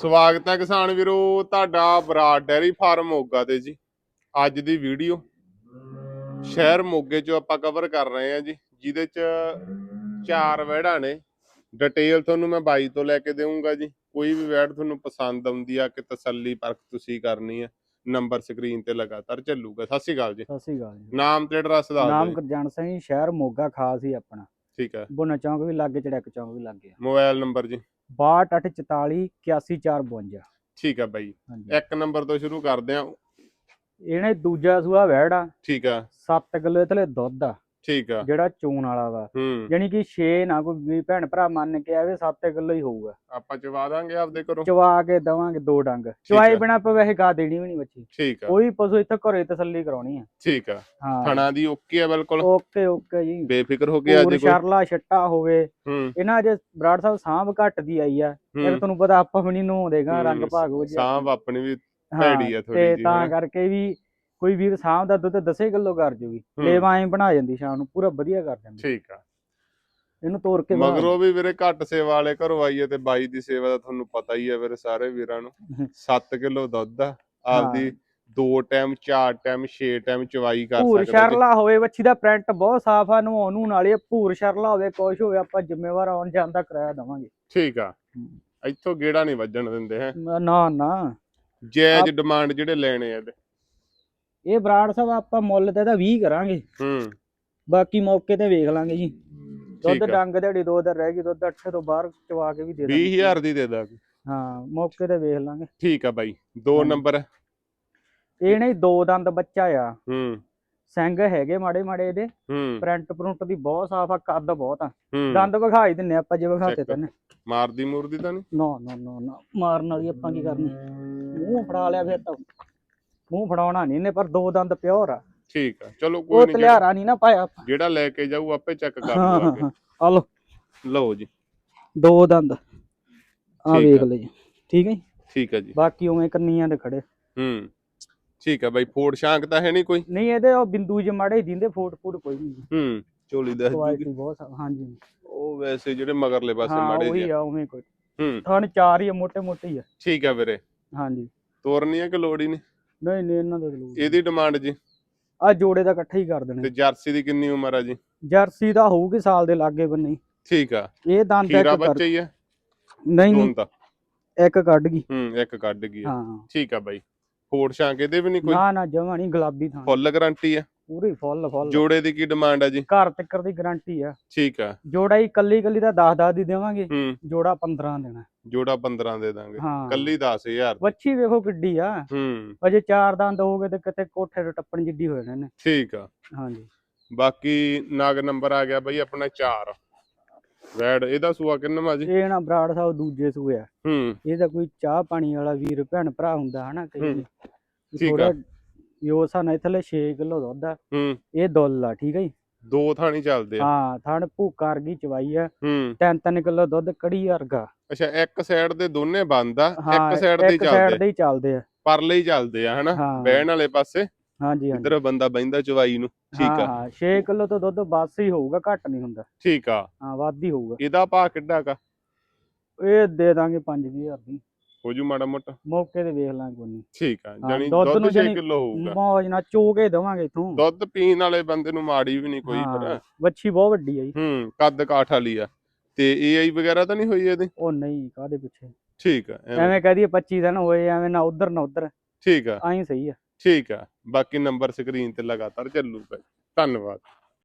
ਸਵਾਗਤ ਹੈ ਕਿਸਾਨ ਵੀਰੋ ਤੁਹਾਡਾ ਬਰਾੜ ਡੈਰੀ ਫਾਰਮ ਮੋਗਾ ਤੇ ਜੀ। ਅੱਜ ਦੀ ਵੀਡੀਓ ਸ਼ਹਿਰ ਮੋਗੇ ਚੋਂ ਆਪਾਂ ਕਵਰ ਕਰ ਰਹੇ ਹਾਂ ਜੀ ਜਿਹਦੇ ਚ ਚਾਰ ਵਹਿੜਾਂ ਨੇ। ਡਿਟੇਲ ਤੁਹਾਨੂੰ ਮੈਂ ਬਾਈ ਤੋਂ ਲੈ ਕੇ ਦੇਵਾਂਗਾ ਜੀ। ਕੋਈ ਵੀ ਵਹਿੜ ਤੁਹਾਨੂੰ ਪਸੰਦ ਆਉਂਦੀ ਆ ਕਿ ਤਸੱਲੀ ਪਰਖ ਤੁਸੀਂ ਕਰਨੀ ਹੈ ਨੰਬਰ ਸਕਰੀਨ ਤੇ ਲਗਾਤਾਰ ਚੱਲੂਗਾ। ਸਤਿ ਸ਼੍ਰੀ ਅਕਾਲ ਜੀ। ਸਤਿ ਸ੍ਰੀ ਅਕਾਲ ਜੀ। ਨਾਮ ਤੇ ਐਡਰੈਸ ਦੱਸ ਨਾਮ ਦਿਓ। ਗੁਰਜੰਟ ਸਿੰਘ ਸ਼ਹਿਰ ਮੋਗਾ ਖਾਸ ਹੀ ਆਪਣਾ। ਠੀਕ ਹੈ। ਬੁਨਾ ਚੌਂਕ ਵੀ ਲੱਗੇ ਚੜਕ ਚੌਂਕ ਵੀ ਲੱਗੇ ਮੋਬਾਈਲ ਨੰਬਰ ਜੀ। 6244 81452 ਠੀਕ ਹੈ ਬਾਈ। ਹਾਂਜੀ। ਇੱਕ ਨੰਬਰ ਤੋਂ ਸ਼ੁਰੂ ਕਰਦੇ ਹਾਂ ਇਹਨੇ ਦੂਜਾ ਸੂਆ ਵਹਿੜਾ। ਠੀਕ ਆ। 7 ਕਿਲੋ ਇਥਲੇ ਦੁੱਧ ਆ। ਠੀਕ ਆ। ਜਿਹੜਾ ਚੂਣ ਵਾਲਾ ਵਾ। ਹੂੰ। ਯਾਨੀ ਕਿ 6 ਨਾ ਕੋਈ ਵੀ ਭੈਣ ਭਰਾ ਮੰਨ ਕੇ ਆਵੇ 7 ਕਿਲੋ ਹੀ ਹੋਊਗਾ। ਆਪਾਂ ਚਵਾ ਦਾਂਗੇ ਆਪਦੇ ਘਰੋਂ। ਚਵਾ ਕੇ ਦਵਾਂਗੇ ਦੋ ਡੰਗ। ਚਵਾਈ ਹੈ। ਬਿਨਾ ਆਪਾਂ ਵੈਸੇ ਗਾ ਦੇਣੀ ਵੀ ਨਹੀਂ ਬੱਚੀ। ਠੀਕ ਆ। ਕੋਈ ਪਸ਼ੂ ਇੱਥੇ ਘਰੇ ਤਸੱਲੀ ਕਰਾਉਣੀ ਆ। ਠੀਕ ਆ। ਥਣਾ ਦੀ ਓਕੇ ਆ ਬਿਲਕੁਲ। ਓਕੇ ਓਕੇ ਜੀ। ਬੇਫਿਕਰ ਹੋ ਕੇ ਅੱਜ ਕੋਈ। ਸ਼ਰਲਾ ਛੱਟਾ ਹੋਵੇ। ਇਹਨਾਂ ਜੇ ਬਰਾੜ ਸਾਹਿਬ ਸਾਂਭ ਘੱਟ ਦੀ ਆਈ ਆ। ਇਹ ਹੂੰ ਤੁਹਾਨੂੰ ਪਤਾ ਆਪਾਂ ਵੀ ਨਹੀਂ ਨਹਾਉਂਦੇਗਾ ਰੰਗ ਭਾਗ ਹੋ ਸਾਂਭ ਆਪਣੀ ਵੀ ਭੈੜੀ ਆ ਥੋੜੀ ਜੀ ਤਾਂ ਕਰਕੇ ਵੀ ਕੋਈ ਵੀਰ ਸਾਂਭ ਦਾ ਦੁੱਧ ਦਸੇ ਕਿਲੋ ਕਰ ਜੂਗੀ। ਲੇਵਾ ਐਂ ਬਣਾ ਜਾਂਦੀ ਸ਼ਾਮ ਨੂੰ ਪੂਰਾ ਵਧੀਆ ਕਰ ਜਾਂਦੀ। ਠੀਕ ਆ। ਇਹਨੂੰ ਤੋੜ ਕੇ ਮਗਰੋਂ ਵੀ ਵੀਰੇ ਘੱਟ ਸੇਵਾ ਵਾਲੇ ਘਰੋਂ ਆਈਏ ਤੇ ਬਾਈ ਦੀ ਸੇਵਾ ਦਾ ਤੁਹਾਨੂੰ ਪਤਾ ਹੀ ਹੈ ਵੀਰੇ ਸਾਰੇ ਵੀਰਾਂ ਨੂੰ। 7 ਕਿਲੋ ਦੁੱਧ ਆ ਆਪਦੀ ਦੋ ਟਾਈਮ ਚਾਰ ਟਾਈਮ 6 ਟਾਈਮ ਚਵਾਈ ਕਰ ਭੂਰ ਸਕਦਾ ਜੀ। ਸ਼ਰਲਾ ਹੋਵੇ ਵੱਛੀ ਦਾ ਪ੍ਰਿੰਟ ਬਹੁਤ ਸਾਫ਼ ਆ ਨੂੰ ਨਾਲੇ ਭੂਰ ਸ਼ਰਲਾ ਹੋਵੇ ਕੁਛ ਹੋਵੇ ਆਪਾਂ ਜ਼ਿੰਮੇਵਾਰ ਆਉਣ ਜਾਣ ਦਾ ਕਿਰਾਇਆ ਦਵਾਂਗੇ। ਠੀਕ ਆ। ਇੱਥੋਂ ਗੇੜਾ ਨਹੀਂ ਵੱਜਣ ਦਿੰਦੇ ਹੈ। ਨਾ ਨਾ। ਜਾਇਜ਼ ਡਿਮਾਂਡ ਜਿਹੜੇ ਲੈਣੇ ਆ ਇਹਦੇ। ਇਹ ਬਰਾੜ ਸਾਹਿਬ ਆਪਾਂ ਮੁੱਲ ਤੇ ਇਹਦਾ 20 ਕਰਾਂਗੇ। ਹੂੰ। ਬਾਕੀ ਮੌਕੇ ਤੇ ਵੇਖ ਲਾਂਗੇ ਜੀ। ਦੁੱਧ ਡੰਗ ਦਿਹਾੜੀ ਦੋ ਦਿਨ ਰਹਿ ਗਈ ਦੁੱਧ ਅੱਠੇ ਤੋਂ ਬਾਹਰ ਚਵਾ ਕੇ ਵੀ ਦੇ ਦਾਂਗੇ। 20000 ਦੀ ਦੇ ਦਾਂਗੇ। ਹਾਂ ਮੌਕੇ ਤੇ ਵੇਖ ਲਾਂਗੇ। ਠੀਕ ਆ ਬਾਈ ਦੋ। ਨੰਬਰ। ਇਹ ਨਹੀਂ ਦੋ ਦੰਦ ਬੱਚਾ ਆ। ਹੂੰ। ਸਿੰਘ ਹੈਗੇ ਮਾੜੇ ਮਾੜੇ ਇਹਦੇ। ਹੂੰ। ਪ੍ਰਿੰਟ ਪ੍ਰਿੰਟ ਦੀ ਬਹੁਤ ਸਾਫ਼ ਆ ਕੱਦ ਬਹੁਤ ਆ। ਦੰਦ ਵਿਖਾ ਹੀ ਦਿੰਨੇ ਆਪਾਂ ਜੇ ਵਿਖਾਤੇ. ਤੈਨੂੰ ਮਾਰਦੀ ਮੂਰਦੀ ਤਾਂ ਨਹੀਂ? ਨਾ ਨਾ ਨਾ ਨਾ। ਮਾਰਨ ਵਾਲੀ ਆਪਾਂ ਕੀ ਕਰਨੀ? ਮੂੰਹ ਫੜਾ ਲਿਆ ਫਿਰ ਤਾਂ। ਮੂੰਹ ਫੜਾਉਣਾ ਨਹੀਂ ਨੇ ਪਰ ਦੋ ਦੰਦ ਪਿਓਰ ਆ। ਠੀਕ ਆ ਚਲੋ ਉਹ ਕੋਈ ਨਹੀਂ ਤਲਿਆਰਾ ਨਹੀਂ ਨਾ ਪਾਇਆ ਆਪਾਂ। ਜਿਹੜਾ ਲੈ ਕੇ ਜਾਊ ਆਪੇ ਚੈੱਕ ਕਰ ਹਾਂ ਹਾਂ ਲਵਾਂਗੇ। ਹਾਂ ਆ ਲੋ ਲਓ ਜੀ। ਦੋ ਦੰਦ। ਆ ਵੇਖ। ਲਓ ਜੀ ਠੀਕ ਹੈ ਜੀ? ਠੀਕ ਆ ਜੀ। ਬਾਕੀ ਉਵੇਂ ਕੰਨੀਆਂ ਦੇ ਖੜੇ। ਹੂੰ ਠੀਕ ਆ ਬਾਈ ਫੋੜ ਸ਼ਾਂਕ ਤਾਂ ਹੈ ਨਹੀਂ ਕੋਈ? ਨਹੀਂ ਇਹਦੇ ਉਹ ਬਿੰਦੂ ਜੇ ਮਾੜੇ ਦਿੰਦੇ ਫੋਟ ਫੋਟ ਕੋਈ ਨਹੀਂ ਹੂੰ ਚੋਲੀ ਦਾ ਕੁਆਲਿਟੀ ਬਹੁਤ ਹਾਂਜੀ। ਉਹ ਵੈਸੇ ਜਿਹੜੇ ਮਗਰਲੇ ਪਾਸੇ ਹਾਂ ਮਾੜੇ ਉਹੀ ਜਿਹੇ ਆ। ਉਵੇਂ ਕੋਈ। ਹੂੰ। ਥਣ ਚਾਰ ਹੀ ਮੋਟੇ ਮੋਟੇ ਹੀ ਆ। ਠੀਕ ਆ ਵੀਰੇ। ਹਾਂਜੀ। ਤੋਰਨੀ ਆ ਕਿ ਲੋੜ ਹੀ ਨਹੀਂ? ਨਹੀਂ ਨਹੀਂ ਇਹਨਾਂ ਦੇ ਲੋੜ ਇਹਦੀ ਡਿਮਾਂਡ ਜੀ? ਆ ਜੋੜੇ ਦਾ ਇਕੱਠਾ ਹੀ ਕਰ ਤੇ ਦੇਣੇ ਜਰਸੀ ਦੀ ਕਿੰਨੀ ਉਮਰ ਆ ਜੀ? ਜਰਸੀ ਦਾ ਹੋਊਗੀ ਸਾਲ ਦੇ ਲਾਗੇ ਬੰਨੇ ਹੀ। ਠੀਕ ਆ। ਇਹ ਦੰਦ ਖੀਰਾ ਇੱਕ ਕਰ ਬੱਚਾ ਹੀ ਆ? ਨਹੀਂ ਨਹੀਂ ਦੋਨ ਤਾਂ। ਇੱਕ ਕੱਢ ਗਈ। ਹੂੰ ਇੱਕ ਕੱਢ ਗਈ। ਹਾਂ। ਠੀਕ ਆ ਬਾਈ। ਫੋੜ ਸ਼ਾਂਕ ਇਹਦੇ ਵੀ ਨਹੀਂ ਕੋਈ? ਨਾ ਨਾ ਜਮਾ ਨਹੀਂ ਗੁਲਾਬੀ ਥਾਂ। ਫੁੱਲ ਗਾਰੰਟੀ ਆ? ਪੂਰੀ ਫੁੱਲ ਫੁੱਲ ਜੋੜੇ ਦੀ ਕੀ ਡਿਮਾਂਡ ਆ ਜੀ? ਘਰ ਤੱਕਰ ਦੀ ਗਾਰੰਟੀ ਆ। ਠੀਕ ਆ। ਜੋੜਾ ਹੀ ਕੱਲੀ ਕੱਲੀ ਦਾ 10 10 ਦੀ ਦੇਵਾਂਗੇ। ਹੂੰ। ਜੋੜਾ 15 ਦੇਣਾ। ਜੋੜਾ 15 ਦੇ ਦਾਂਗੇ। ਹਾਂ। ਕੱਲੀ 10000 ਵੱਛੀ ਵੇਖੋ ਕਿੱਡੀ ਆ। ਹੂੰ। ਅਜੇ ਚਾਰ ਦੰਦ ਹੋਗੇ ਤੇ ਕਿਤੇ ਕੋਠੇ ਤੇ ਟੱਪਣ ਜਿੱਡੀ ਹੋ ਜਾਣੇ ਨੇ। ਠੀਕ ਆ। ਹਾਂਜੀ। ਬਾਕੀ ਨਗ ਨੰਬਰ ਆ ਗਿਆ ਬਈ ਆਪਣਾ 4 ਵੈੜ ਇਹਦਾ ਸੂਆ ਕਿੰਨਾ ਜੀ? ਇਹ ਨਾ ਬਰਾੜ ਸਾਹਿਬ ਦੂਜੇ ਸੂਏ ਆ। ਹੂੰ। ਇਹ ਤਾਂ ਕੋਈ ਚਾਹ ਪਾਣੀ ਵਾਲਾ ਵੀਰ ਭੈਣ ਭਰਾ ਹੁੰਦਾ ਹਨਾ ਕਈ ਹੂੰ, ਠੀਕ ਆ। ਥੋੜਾ ਯੋ ਸਾਨਾ ਇਥਲੇ 6 ਕਿਲੋ ਦੁੱਧ ਆ। ਹੂੰ। ਇਹ ਦੁੱਲ ਆ ਠੀਕ ਹੈ ਜੀ? ਦੋ ਥਾਣੀ ਚੱਲਦੇ ਆ। ਹਾਂ ਥਣ ਭੂਕਾ ਵਰਗੀ ਚਵਾਈ ਆ। ਹੂੰ। 3-3 ਕਿਲੋ ਦੁੱਧ ਕੜੀ ਵਰਗਾ। ਅੱਛਾ ਇੱਕ ਸਾਈਡ ਦੇ ਦੋਨੇ ਬੰਦ ਆ ਇੱਕ ਸਾਈਡ ਦੇ ਹੀ ਇੱਕ ਸਾਈਡ ਚੱਲਦੇ ਦੇ ਹੀ ਚੱਲਦੇ ਆ। ਪਰਲੇ ਹੀ ਚੱਲਦੇ ਆ ਹਨਾ? ਬਹਿਣ ਵਾਲੇ ਪਾਸੇ। ਹਾਂਜੀ ਹਾਂਜੀ। ਇਧਰ ਬੰਦਾ ਬੈਂਦਾ ਚਵਾਈ ਨੂੰ। ਠੀਕ ਆ। ਹਾਂ 6 ਕਿਲੋ ਤੋਂ ਦੁੱਧ ਬਸ ਹੀ ਹੋਊਗਾ ਘੱਟ ਨਹੀਂ ਹੁੰਦਾ। ਠੀਕ ਆ। ਹਾਂ ਵੱਧ ਹੀ ਹੋਊਗਾ। ਇਹਦਾ ਭਾਅ ਕਿੱਡਾ ਕਾ ਇਹ ਦੇ ਦਾਂਗੇ 5000 ਦੀ। ਹੋ ਜੂ ਮਾੜਾ ਮੋਟਾ। ਮੌਕੇ ਤੇ ਵੇਖ ਲਾਂਗੇ ਕੋਈ ਨਹੀਂ ਠੀਕ ਆ ਹਾਂ, ਜਾਨੀ ਦੁੱਧ ਦੁੱਧ ਨੂੰ 6 ਜਾਣੀ ਕਿਲੋ ਹੋਊਗਾ। ਮੌਜ ਨਾਲ ਚੋ ਕੇ ਦਵਾਂਗੇ ਇਥੋਂ। ਦੁੱਧ ਪੀਣ ਵਾਲੇ ਬੰਦੇ ਨੂੰ ਮਾੜੀ ਵੀ ਨਹੀਂ ਕੋਈ ਪਰ ਵੱਛੀ ਬਹੁਤ ਵੱਡੀ ਆ ਜੀ। ਹੂੰ ਕੱਦ ਕਾਠ ਵਾਲੀ ਆ। ਤੇ ਏਆਈ ਵਗੈਰਾ ਤਾਂ ਨਹੀਂ ਹੋਈ ਇਹਦੀ? ਉਹ ਨਹੀਂ ਕਾਦੇ ਪਿੱਛੇ? ਠੀਕ ਆ ਐਵੇਂ- ਐਵੇਂ ਕਹਦੀ 25 ਦਿਨ ਹੋਏ ਐਵੇਂ ਨਾ ਉਧਰ ਨਾ ਉਧਰ। ਠੀਕ ਆ। ਆਈ ਸਹੀ ਆ। ਠੀਕ ਆ ਬਾਕੀ ਨੰਬਰ ਸਕਰੀਨ ਤੇ ਲਗਾਤਾਰ ਚੱਲੂਗਾ ਧੰਨਵਾਦ।